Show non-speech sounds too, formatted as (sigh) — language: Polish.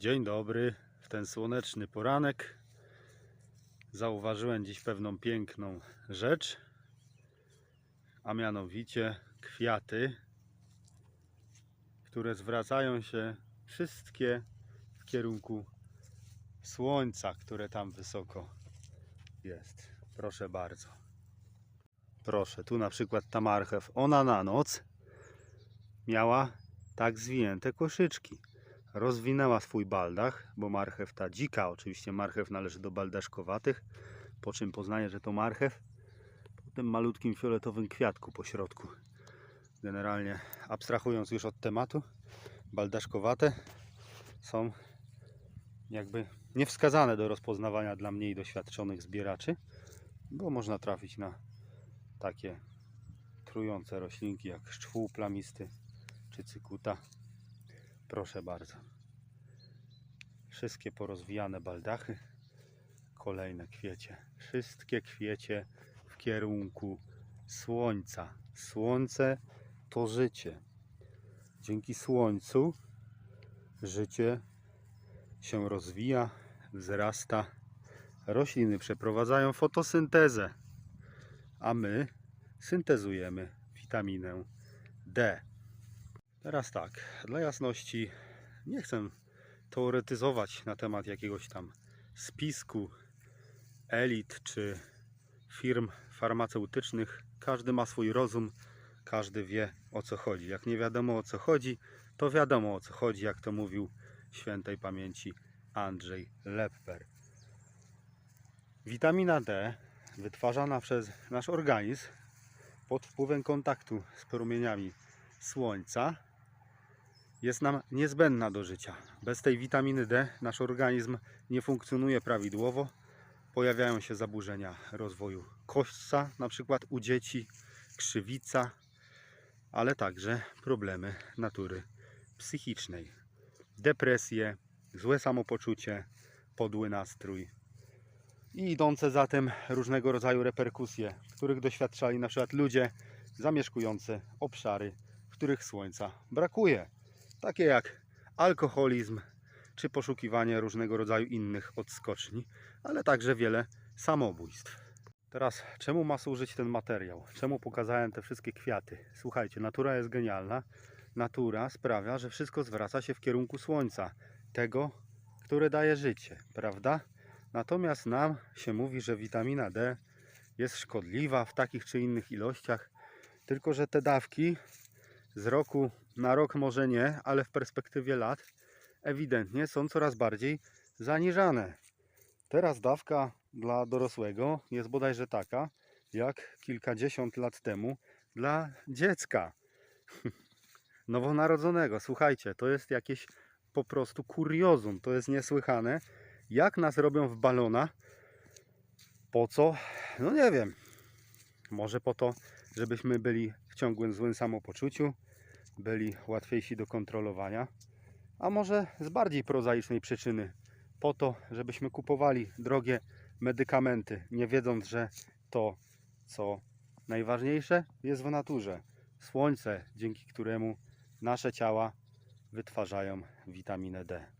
Dzień dobry, w ten słoneczny poranek zauważyłem dziś pewną piękną rzecz, a mianowicie kwiaty, które zwracają się wszystkie w kierunku słońca, które tam wysoko jest. Proszę bardzo. Proszę, tu na przykład ta marchew, ona na noc miała tak zwinięte koszyczki rozwinęła swój baldach, bo marchew ta dzika, oczywiście marchew należy do baldaszkowatych, po czym poznaje, że to marchew, po tym malutkim fioletowym kwiatku po środku. Generalnie abstrahując już od tematu, baldaszkowate są jakby niewskazane do rozpoznawania dla mniej doświadczonych zbieraczy, bo można trafić na takie trujące roślinki jak szczwół plamisty czy cykuta. Proszę bardzo. Wszystkie porozwijane baldachy. Kolejne kwiecie. Wszystkie kwiecie w kierunku słońca. Słońce to życie. Dzięki słońcu życie się rozwija, wzrasta. Rośliny przeprowadzają fotosyntezę, a my syntezujemy witaminę D. Teraz tak, dla jasności nie chcę teoretyzować na temat jakiegoś tam spisku elit czy firm farmaceutycznych. Każdy ma swój rozum, każdy wie o co chodzi. Jak nie wiadomo o co chodzi, to wiadomo o co chodzi, jak to mówił świętej pamięci Andrzej Lepper. Witamina D wytwarzana przez nasz organizm pod wpływem kontaktu z promieniami słońca jest nam niezbędna do życia. Bez tej witaminy D nasz organizm nie funkcjonuje prawidłowo. Pojawiają się zaburzenia rozwoju kośćca, na przykład u dzieci, krzywica, ale także problemy natury psychicznej. Depresje, złe samopoczucie, podły nastrój i idące za tym różnego rodzaju reperkusje, których doświadczali na przykład ludzie zamieszkujący obszary, w których słońca brakuje takie jak alkoholizm czy poszukiwanie różnego rodzaju innych odskoczni, ale także wiele samobójstw. Teraz, czemu ma służyć ten materiał? Czemu pokazałem te wszystkie kwiaty? Słuchajcie, natura jest genialna. Natura sprawia, że wszystko zwraca się w kierunku słońca, tego, które daje życie, prawda? Natomiast nam się mówi, że witamina D jest szkodliwa w takich czy innych ilościach, tylko że te dawki z roku na rok może nie, ale w perspektywie lat ewidentnie są coraz bardziej zaniżane. Teraz dawka dla dorosłego jest bodajże taka, jak kilkadziesiąt lat temu dla dziecka (laughs) nowonarodzonego. Słuchajcie, to jest jakieś po prostu kuriozum, to jest niesłychane. Jak nas robią w balona? Po co? No nie wiem. Może po to, żebyśmy byli w ciągłym złym samopoczuciu, byli łatwiejsi do kontrolowania, a może z bardziej prozaicznej przyczyny, po to, żebyśmy kupowali drogie medykamenty, nie wiedząc, że to, co najważniejsze, jest w naturze. Słońce, dzięki któremu nasze ciała wytwarzają witaminę D.